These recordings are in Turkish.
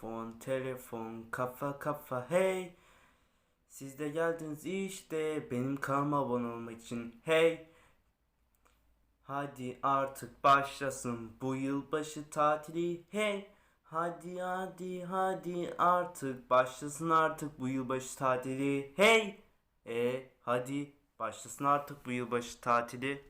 Telefon, telefon, kafa kafa hey. Siz de geldiniz işte benim kanalıma abone olmak için hey. Hadi artık başlasın bu yılbaşı tatili hey. Hadi hadi hadi artık başlasın artık bu yılbaşı tatili hey. E hadi başlasın artık bu yılbaşı tatili.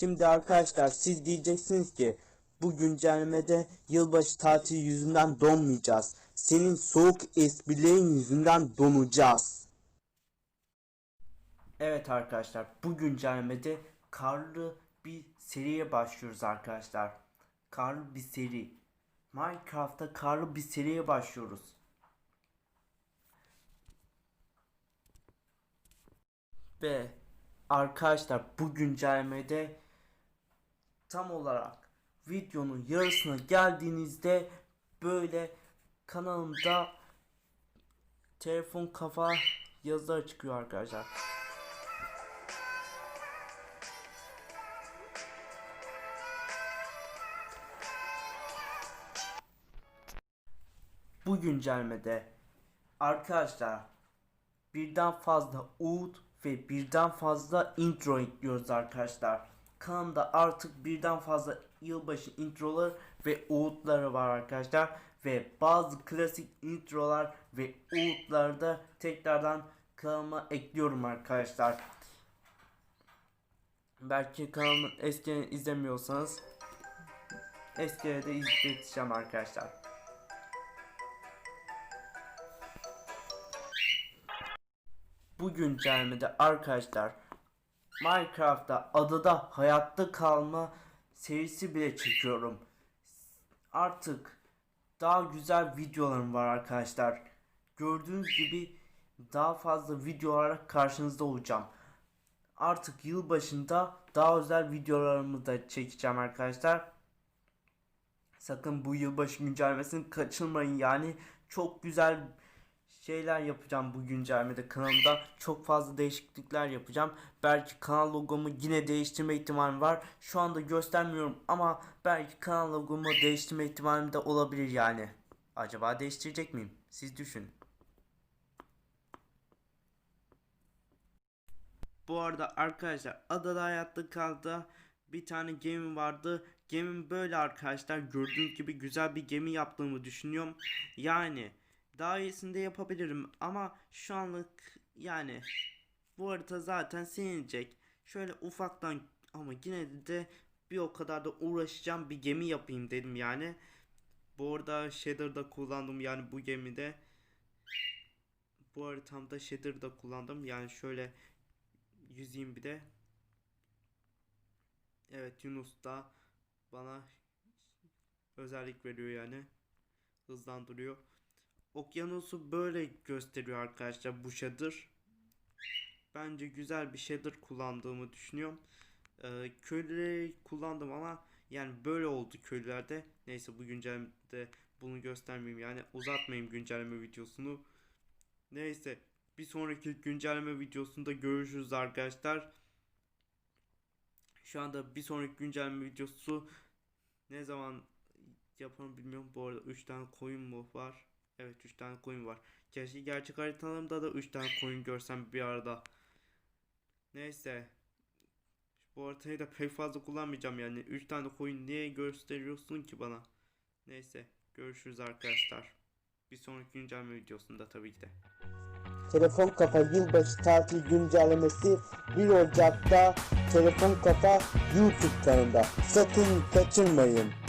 Şimdi arkadaşlar siz diyeceksiniz ki bu güncellemede yılbaşı tatili yüzünden donmayacağız. Senin soğuk esprilerin yüzünden donacağız. Evet arkadaşlar bu güncellemede karlı bir seriye başlıyoruz arkadaşlar. Karlı bir seri. Minecraft'ta karlı bir seriye başlıyoruz. Ve arkadaşlar bu güncellemede tam olarak videonun yarısına geldiğinizde böyle kanalımda telefon kafa yazılar çıkıyor arkadaşlar. Bu güncellemede arkadaşlar birden fazla UD ve birden fazla intro ekliyoruz arkadaşlar. Kanalımda artık birden fazla yılbaşı introları ve UD'ları var arkadaşlar. Ve bazı klasik introlar ve UD'ları da tekrardan kanalıma ekliyorum arkadaşlar. Belki kanalımın eskilerini izlemiyorsanız eskileri de izleteceğim arkadaşlar. Bu güncellemede arkadaşlar Minecraft'ta adada hayatta kalma serisi bile çekiyorum. Artık daha güzel videolarım var arkadaşlar. Gördüğünüz gibi daha fazla videolara karşınızda olacağım. Artık yılbaşında daha özel videolarımı da çekeceğim arkadaşlar. Sakın bu yılbaşı güncellemesini kaçırmayın yani çok güzel şeyler yapacağım bu güncellemede. Kanalımda çok fazla değişiklikler yapacağım. Belki kanal logomu yine değiştirme ihtimalim var. Şu anda göstermiyorum ama belki kanal logomu değiştirme ihtimalim de olabilir yani. Acaba değiştirecek miyim? Siz düşünün bu arada arkadaşlar adada hayatta kaldı bir tane gemi vardı. Gemim böyle arkadaşlar gördüğünüz gibi güzel bir gemi yaptığımı düşünüyorum. Yani daha iyisini yapabilirim ama şu anlık yani bu harita zaten silinecek. Şöyle ufaktan ama yine de bir o kadar da uğraşacağım bir gemi yapayım dedim yani. Bu arada Shader'da kullandım yani bu gemide. bu haritamda shader'da kullandım. Yani şöyle yüzeyim bir de. Evet Yunus da bana özellik veriyor yani. Hızlandırıyor. Okyanusu böyle gösteriyor arkadaşlar bu shader. Bence güzel bir shader kullandığımı düşünüyorum. Ee, köylüleri kullandım ama yani böyle oldu köylülerde. Neyse bu güncellemede bunu göstermeyeyim yani uzatmayayım güncelleme videosunu. Neyse bir sonraki güncelleme videosunda görüşürüz arkadaşlar. Şu anda bir sonraki güncelleme videosu ne zaman yaparım bilmiyorum. Bu arada 3 tane koyun mu var? Evet 3 tane koyun var. Keşke gerçek haritalarımda da 3 tane koyun görsem bir arada. Neyse. Bu haritayı da pek fazla kullanmayacağım yani. 3 tane koyun niye gösteriyorsun ki bana? Neyse. Görüşürüz arkadaşlar. Bir sonraki güncelleme videosunda tabii ki de. Telefon Kafa Yılbaşı Tatil Güncellemesi 1 Ocak'ta Telefon Kafa YouTube kanalında. Sakın kaçırmayın.